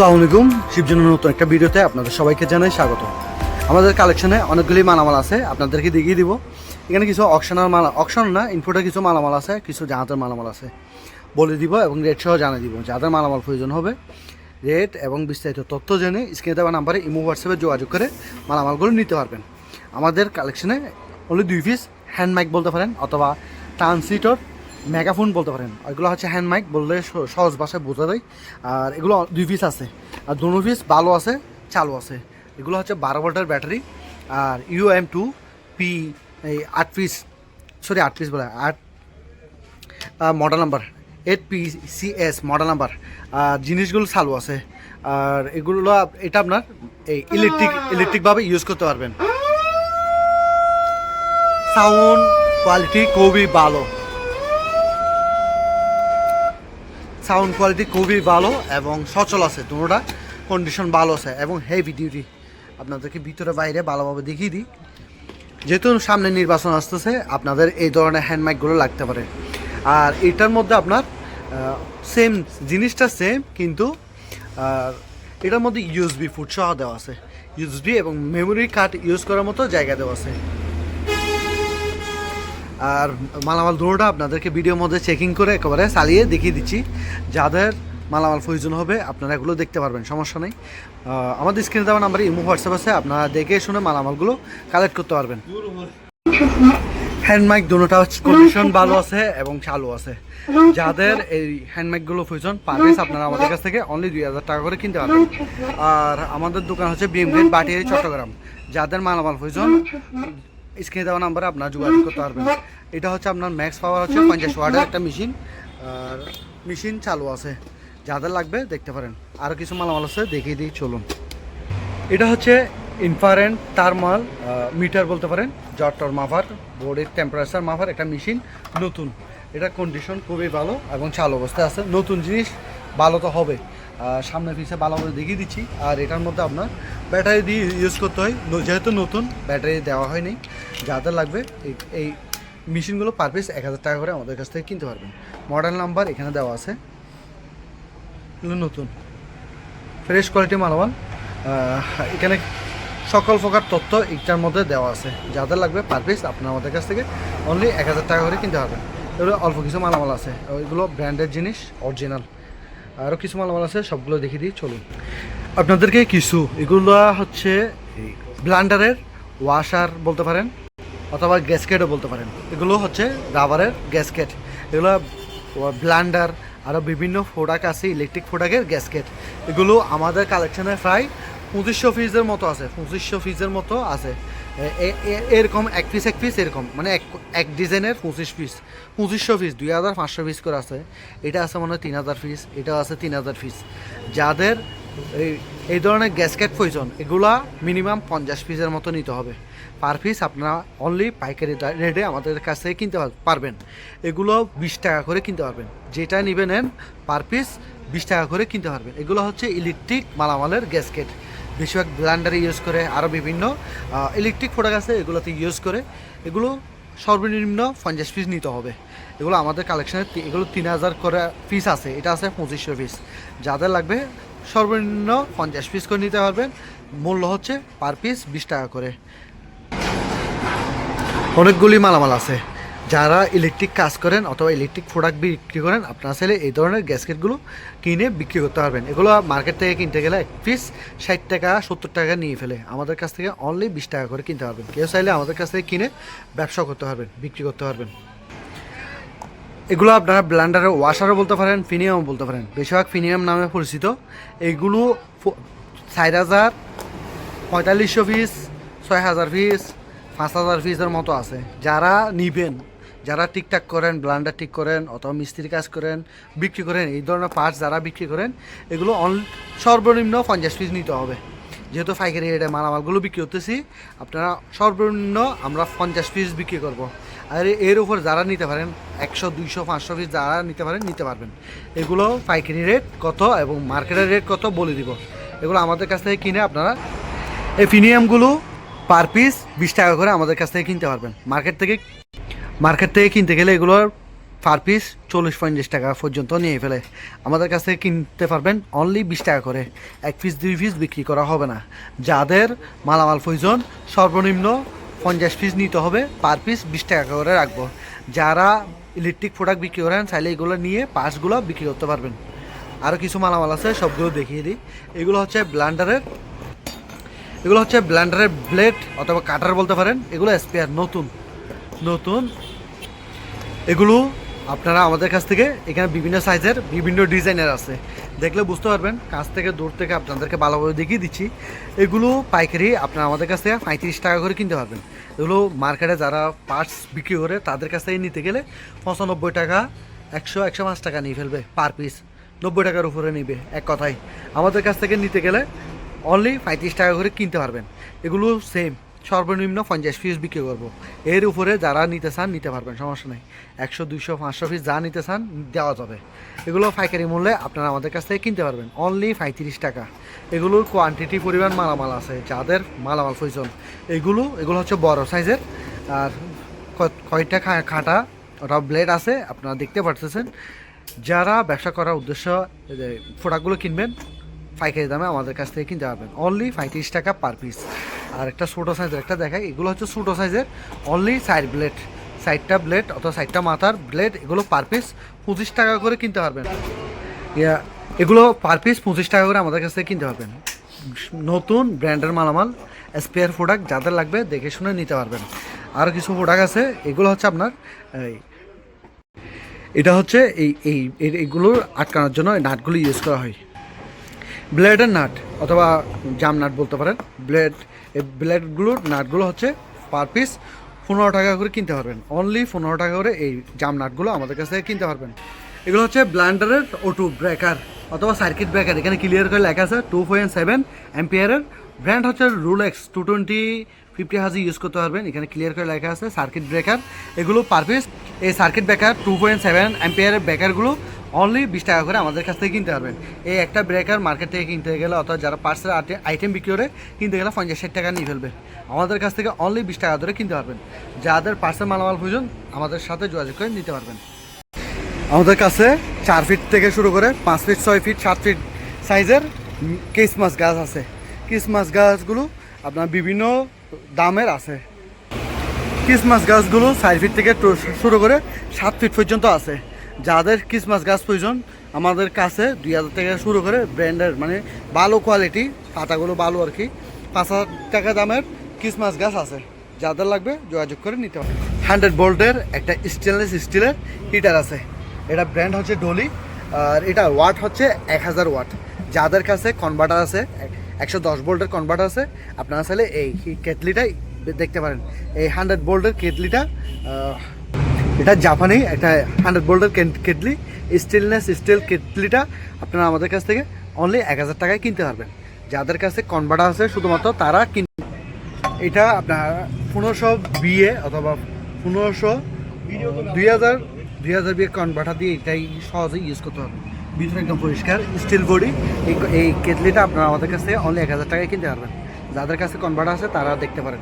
আসসালামু আলাইকুম। শিবজনের নতুন একটা ভিডিওতে আপনাদের সবাইকে জানাই স্বাগত। আমাদের কালেকশনে অনেকগুলি মালামাল আছে, আপনাদেরকে দেখিয়ে দিব। এখানে কিছু অকশনাল মালা, অকশন না ইনপুটের কিছু মালামাল আছে, কিছু জাহাজের মালামাল আছে। বলে দিব এবং রেট সহ জানিয়ে দিব, যাদের মালামাল প্রয়োজন হবে। রেট এবং বিস্তারিত তথ্য জেনে স্ক্রিনে দেওয়া নাম্বারে ইমো, হোয়াটসঅ্যাপে যোগাযোগ করে মালামালগুলো নিতে পারবেন। আমাদের কালেকশনে অনলি দুই পিস হ্যান্ড মাইক বলতে পারেন অথবা ট্রান্সিটর মেগাফোন বলতে পারেন। এগুলো হচ্ছে হ্যান্ড মাইক বললে সহজ ভাষায় বোঝা যায়। আর এগুলো দুই পিস আছে। আর দুটো পিস ভালো আছে, চালু আছে। এগুলো হচ্ছে বারো ভোল্টের ব্যাটারি। আর ইউ এম টু পি এই আট পিস সরি আট পিস বলে, আট model number eight P C S model number আর জিনিসগুলো চালু আছে। আর এগুলো, এটা আপনার এই ইলেকট্রিক ইলেকট্রিকভাবে ইউজ করতে পারবেন। সাউন্ড কোয়ালিটি খুবই ভালো। সাউন্ড কোয়ালিটি খুবই ভালো এবং সচল আছে, দুটোটা কন্ডিশন ভালো আছে এবং হেভি ডিউটি আপনাদেরকে ভিতরে বাইরে ভালোভাবে দেখিয়ে দিই। যেহেতু সামনে নির্বাচন আসতেছে, আপনাদের এই ধরনের হ্যান্ড মাইকগুলো লাগতে পারে। আর এটার মধ্যে আপনার সেম জিনিসটা সেম কিন্তু এটার মধ্যে ইউএসবি ফুড সহ দেওয়া আছে। ইউএসবি এবং মেমোরি কার্ড ইউজ করার মতো জায়গা দেওয়া আছে। আর মালামাল দুটোটা আপনাদেরকে ভিডিওর মধ্যে চেকিং করে একেবারে চালিয়ে দেখিয়ে দিচ্ছি। যাদের মালামাল প্রয়োজন হবে, আপনারা এগুলো দেখতে পারবেন, সমস্যা নেই। আমাদের স্ক্রিনে দেওয়া নাম্বারে ইমো হোয়াটসঅ্যাপ আছে, আপনারা দেখে শুনে মালামালগুলো কালেক্ট করতে পারবেন। হ্যান্ড মাইক দুটোটা কন্ডিশন ভালো আছে এবং চালু আছে। যাদের এই হ্যান্ড মাইকগুলো প্রয়োজন পার পিস আপনারা আমাদের কাছ থেকে অনলি দুই হাজার টাকা করে কিনতে পারবেন। আর আমাদের দোকান হচ্ছে বিএম গেট বাটিয়ারি চট্টগ্রাম। যাদের মালামাল প্রয়োজন স্ক্রিনে দেওয়া নাম্বারে আপনার যোগাযোগ করতে পারবেন। এটা হচ্ছে আপনার ম্যাক্স পাওয়ার হচ্ছে পঞ্চাশ ওয়াটের একটা মেশিন আর মেশিন চালু আছে। যাদের লাগবে দেখতে পারেন। আরও কিছু মালামাল আছে, দেখিয়ে দিই, চলুন। এটা হচ্ছে ইনফারেন্ট থার্মাল মিটার বলতে পারেন। জটর মাফার বডির টেম্পারেচার মাফার একটা মেশিন নতুন। এটা কন্ডিশন খুবই ভালো এবং চালু অবস্থায় আছে। নতুন জিনিস, ভালো তো হবে। সামনে ভালো ভালোভাবে দেখিয়ে দিচ্ছি। আর এটার মধ্যে আপনার ব্যাটারি দিয়ে ইউজ করতে হয়। যেহেতু নতুন ব্যাটারি দেওয়া হয়নি। যাদের লাগবে, এই মেশিনগুলো পার পিস এক হাজার টাকা করে আমাদের কাছ থেকে কিনতে পারবেন। মডেল নাম্বার এখানে দেওয়া আছে। নতুন। ফ্রেশ কোয়ালিটি মালামাল। এখানে সকল প্রকার তথ্য একটার মধ্যে দেওয়া আছে। যাদের লাগবে পার পিস আপনার আমাদের কাছ থেকে অনলি এক হাজার টাকা করে কিনতে পারবেন। এগুলো অল্প কিছু মালামাল আছে। এগুলো ব্র্যান্ডেড জিনিস অরিজিনাল আরও কিছু মালামাল আছে, সবগুলো দেখিয়ে দিই, চলুন। আপনাদেরকে কিছু, এগুলো হচ্ছে ব্লান্ডারের ওয়াশার বলতে পারেন, অথবা গ্যাসকেটও বলতে পারেন। এগুলো হচ্ছে রাবারের গ্যাসকেট। এগুলো ব্লান্ডার আরও বিভিন্ন ফোডাক আছে, ইলেকট্রিক ফোডাকের গ্যাসকেট। এগুলো আমাদের কালেকশনে প্রায় পঁচিশশো পিসের মতো আছে, পঁচিশশো পিসের মতো আছে। এরকম এক পিস এক পিস এরকম। মানে এক এক ডিজাইনের পঁচিশ পিস পঁচিশশো পিস দুই হাজার পাঁচশো পিস করে আছে। এটা আছে মনে হয় তিন হাজার পিস এটা আছে তিন হাজার পিস যাদের এই এই ধরনের গ্যাসকেট প্রয়োজন, এগুলা মিনিমাম পঞ্চাশ পিসের মতো নিতে হবে। পার পিস আপনারা অনলি পাইকারি রেটে আমাদের কাছ থেকে কিনতে পারবেন। এগুলো বিশ টাকা করে কিনতে পারবেন। যেটা নেবেন পার পিস বিশ টাকা করে কিনতে পারবেন। এগুলো হচ্ছে ইলেকট্রিক মালামালের গ্যাসকেট বেশিরভাগ ব্লান্ডারে ইউজ করে আরও বিভিন্ন ইলেকট্রিক প্রোডাক্ট আছে, এগুলোতে ইউজ করে, এগুলো সর্বনিম্ন পঞ্চাশ পিস নিতে হবে। এগুলো আমাদের কালেকশনে এগুলো তিন হাজার করে পিস আছে, এটা আছে পঁচিশশো পিস যাদের লাগবে সর্বনিম্ন পঞ্চাশ পিস করে নিতে পারবেন, মূল্য হচ্ছে পার পিস বিশ টাকা করে। অনেকগুলি মালামাল আছে। যারা ইলেকট্রিক কাজ করেন অথবা ইলেকট্রিক প্রোডাক্ট বিক্রি করেন, আপনারা চাইলে এই ধরনের গ্যাসকেটগুলো কিনে বিক্রি করতে পারবেন। এগুলো মার্কেট থেকে কিনতে গেলে এক পিস ষাট টাকা, সত্তর টাকা নিয়ে ফেলে। আমাদের কাছ থেকে অনলি বিশ টাকা করে কিনতে পারবেন। কেউ চাইলে আমাদের কাছ থেকে কিনে ব্যবসা করতে পারবেন, বিক্রি করতে পারবেন। এগুলো আপনারা ব্লান্ডারের ওয়াশারও বলতে পারেন ফিনিয়ামও বলতে পারেন। বেশিরভাগ ফিনিয়াম নামে পরিচিত। এগুলো চার হাজার পঁয়তাল্লিশশো পিস ছয় হাজার পিস পাঁচ হাজার পিসের মতো আছে। যারা নিবেন যারা ঠিকঠাক করেন, ব্লান্ডার ঠিক করেন, অথবা মিস্ত্রি কাজ করেন, বিক্রি করেন, এই ধরনের পার্টস যারা বিক্রি করেন, এগুলো অন সর্বনিম্ন পঞ্চাশ পিস নিতে হবে। যেহেতু পাইকারি রেটে মালামালগুলো বিক্রি করতেছি, আপনারা সর্বনিম্ন আমরা পঞ্চাশ পিস বিক্রি করব। আর এর উপর যারা নিতে পারেন, একশো, দুইশো, পাঁচশো পিস যারা নিতে পারেন, নিতে পারবেন। এগুলো পাইকারি রেট কত এবং মার্কেটের রেট কত বলে দিব। এগুলো আমাদের কাছ থেকে কিনে আপনারা এই ফিনিয়ামগুলো পার পিস বিশ টাকা করে আমাদের কাছ থেকে কিনতে পারবেন। মার্কেট থেকে মার্কেট থেকে কিনতে গেলে এগুলোর পার পিস চল্লিশ পঞ্চাশ টাকা পর্যন্ত নিয়ে ফেলে। আমাদের কাছ থেকে কিনতে পারবেন অনলি বিশ টাকা করে। এক পিস দুই পিস বিক্রি করা হবে না। যাদের মালামাল প্রয়োজন, সর্বনিম্ন পঞ্চাশ পিস নিতে হবে পার পিস বিশ টাকা করে রাখব। যারা ইলেকট্রিক প্রোডাক্ট বিক্রি করেন, চাইলে এগুলো নিয়ে পার্টসগুলো বিক্রি করতে পারবেন। আরও কিছু মালামাল আছে, সবগুলো দেখিয়ে দিই। এগুলো হচ্ছে ব্লান্ডারের এগুলো হচ্ছে ব্লান্ডারের ব্লেড অথবা কাটার বলতে পারেন। এগুলো স্পেয়ার নতুন। নতুন এগুলো আপনারা আমাদের কাছ থেকে এখানে বিভিন্ন সাইজের, বিভিন্ন ডিজাইনের আছে। দেখলে বুঝতে পারবেন, কাছ থেকে দূর থেকে আপনাদেরকে ভালোভাবে দেখিয়ে দিচ্ছি। এগুলো পাইকারি আপনারা আমাদের কাছ থেকে পঁয়ত্রিশ টাকা করে কিনতে পারবেন। এগুলো মার্কেটে যারা পার্টস বিক্রি করে, তাদের কাছ থেকে নিতে গেলে পঁচানব্বই টাকা, একশো একশো পাঁচ টাকা নিয়ে ফেলবে পার পিস। নব্বই টাকার উপরে নিবে, এক কথায়। আমাদের কাছ থেকে নিতে গেলে অনলি পঁয়ত্রিশ টাকা করে কিনতে পারবেন। এগুলো সেম সর্বনিম্ন পঞ্চাশ পিস বিক্রি করব। এর উপরে যারা নিতে চান, নিতে পারবেন, সমস্যা নেই। একশো, দুইশো, পাঁচশো পিস যা নিতে চান, দেওয়া যাবে। এগুলো পাইকারি মূল্যে আপনারা আমাদের কাছ থেকে কিনতে পারবেন। অনলি পঁয়ত্রিশ টাকা। এগুলোর কোয়ান্টিটি পরিমাণ, মালামাল আছে, যাদের মালামাল প্রয়োজন। এগুলো এগুলো হচ্ছে বড় সাইজের আর কয়টা খাটা, ওটা ব্লেড আছে, আপনারা দেখতে পারতেছেন। যারা ব্যবসা করার উদ্দেশ্য প্রোডাক্টগুলো কিনবেন পাইকারি দামে আমাদের কাছ থেকে কিনতে পারবেন। অনলি পঁয়ত্রিশ টাকা পার পিস আর একটা ছোটো সাইজের একটা দেখাই, এগুলো হচ্ছে ছোটো সাইজের অনলি সাইড ব্লেড সাইডটা ব্লেড অথবা সাইডটা মাথার ব্লেড এগুলো পার পিস পঁচিশ টাকা করে কিনতে পারবেন। এগুলো পার পিস পঁচিশ টাকা করে আমাদের কাছ থেকে কিনতে পারবেন। নতুন ব্র্যান্ডের মালামাল স্পেয়ার প্রোডাক্ট যাদের লাগবে দেখে শুনে নিতে পারবেন। আরও কিছু প্রোডাক্ট আছে, এগুলো হচ্ছে আপনার এটা হচ্ছে এই এই এইগুলোর আটকানোর জন্য নাটগুলো ইউজ করা হয়। ব্লেডের নাট, অথবা জাম নাট বলতে পারেন। ব্লেড, এই ব্লেডগুলোর নাটগুলো হচ্ছে পার পিস পনেরো টাকা করে কিনতে পারবেন। অনলি পনেরো টাকা করে এই জাম নাটগুলো আমাদের কাছ থেকে কিনতে পারবেন। এগুলো হচ্ছে ব্লান্ডারের ওটু ব্রেকার অথবা সার্কিট ব্রেকার এখানে ক্লিয়ার করে লেখা আছে টু পয়েন্ট সেভেন অ্যাম্পিয়ারের ব্র্যান্ড হচ্ছে রুলেক্স টু টোয়েন্টি ফিফটি হাজি ইউজ করতে পারবেন। এখানে ক্লিয়ার করে লেখা আছে সার্কিট ব্রেকার এগুলো পার পিস, এই circuit breaker two point seven অ্যাম্পিয়ারের ব্রেকারগুলো অনলি বিশ টাকা করে আমাদের কাছ থেকে কিনতে পারবেন। এই একটা ব্রেকার মার্কেট থেকে কিনতে গেলে অথবা যারা পার্সেল আইটেম বিক্রি করে, কিনতে গেলে পঞ্চাশ ষাট টাকা নিয়ে ফেলবে। আমাদের কাছ থেকে অনলি বিশ টাকা ধরে কিনতে পারবেন। যাদের পার্সেল মালামাল প্রয়োজন, আমাদের সাথে যোগাযোগ করে নিতে পারবেন। আমাদের কাছে চার ফিট থেকে শুরু করে পাঁচ ফিট ছয় ফিট সাত ফিট সাইজের ক্রিসমাস গাছ আছে। ক্রিসমাস গাছগুলো আপনার বিভিন্ন দামের আছে। ক্রিসমাস গাছগুলো চার ফিট থেকে শুরু করে সাত ফিট পর্যন্ত আছে। যাদের ক্রিসমাস গাছ প্রয়োজন, আমাদের কাছে দুই হাজার থেকে শুরু করে ব্র্যান্ডের মানে ভালো কোয়ালিটি পাতাগুলো ভালো আর কি, পাঁচ হাজার টাকা দামের ক্রিসমাস গাছ আছে। যাদের লাগবে যোগাযোগ করে নিতে হবে হান্ড্রেড ভোল্টের একটা স্টেনলেস স্টিলের হিটার আছে। এটা ব্র্যান্ড হচ্ছে ডলি আর এটা ওয়াট হচ্ছে এক হাজার ওয়াট যাদের কাছে কনভার্টার আছে একশো দশ ভোল্টের কনভার্টার আছে, আপনারা চাইলে এই কেটলিটাই দেখতে পারেন। এই হান্ড্রেড ভোল্টের কেটলিটা এটা জাপানি একটা হান্ড্রেড ভোল্টের কেটলি স্টেনলেস স্টিল কেটলিটা আপনারা আমাদের কাছ থেকে অনলি এক হাজার টাকায় কিনতে পারবেন। যাদের কাছে কনভার্টার আছে, শুধুমাত্র তারা কিন এটা আপনার পনেরোশো বিয়ে অথবা পনেরোশো দুই হাজার দুই হাজার বিয়ে কনভার্টার দিয়ে এটাই সহজেই ইউজ করতে হবে ভিতরে একদম পরিষ্কার স্টিল বডি এই এই কেটলিটা আপনারা আমাদের কাছ থেকে অনলি এক হাজার টাকায় কিনতে পারবেন। যাদের কাছে কনভার্টার আছে, তারা দেখতে পারেন।